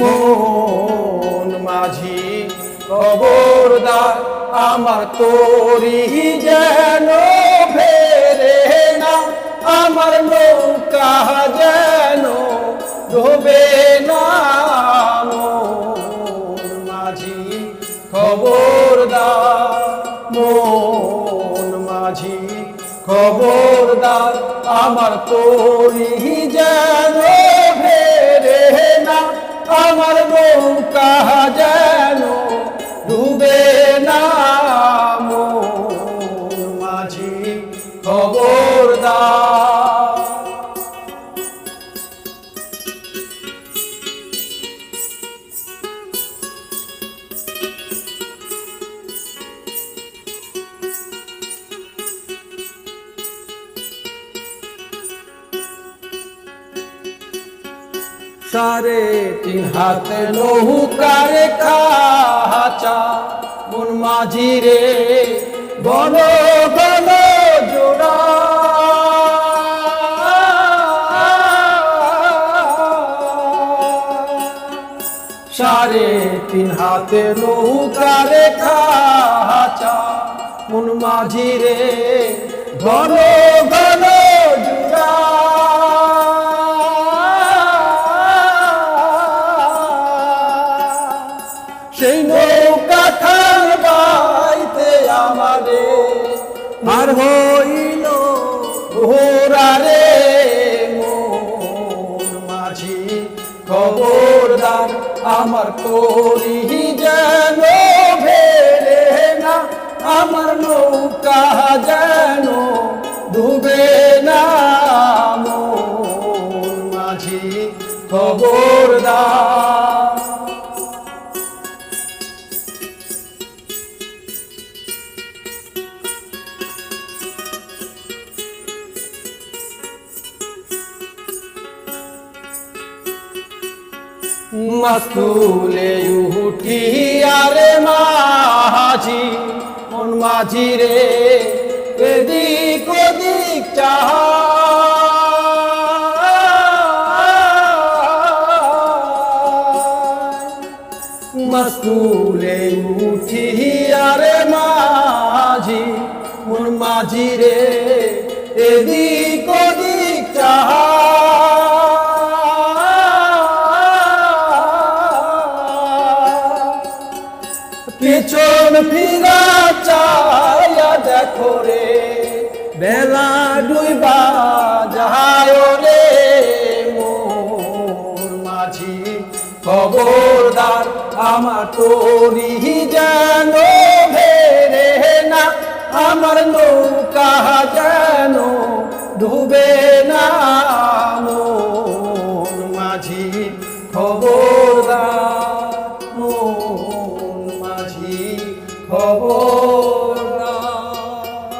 মন মাঝি খবরদার, আমার তোরি যেন ফেরে না, আমার নৌকা যেন ডোবে না। মাঝি খবরদার, মন মাঝি খবরদার, আমার তোরি যেন ফেরে না। আমার নৌকা যেন ডুবে না মাঝি খবরদার সারে তিন হাতে নৌকারে খাচা মন মাঝি রে, বন বন, জোড়া। সারে তিন হাতে নৌকারে খাচা মন মাঝি রে ঘন ঘন জোড়া। আমার করি যেন মাস্তুলে উঠি আরে মাঝি মন মাঝি রে, এদিক ওদিক চাহা মাস্তুলে উঠি, আরে মাঝি মন মাঝি রে, এদিক পিছন ফিরা চায়া দেখো রে। বেলা ডুইবা যায় রে মোর মাঝি। খবরদার আমার তোরি যেন ভেরে না, আমার নৌকা যেন ডুবে না।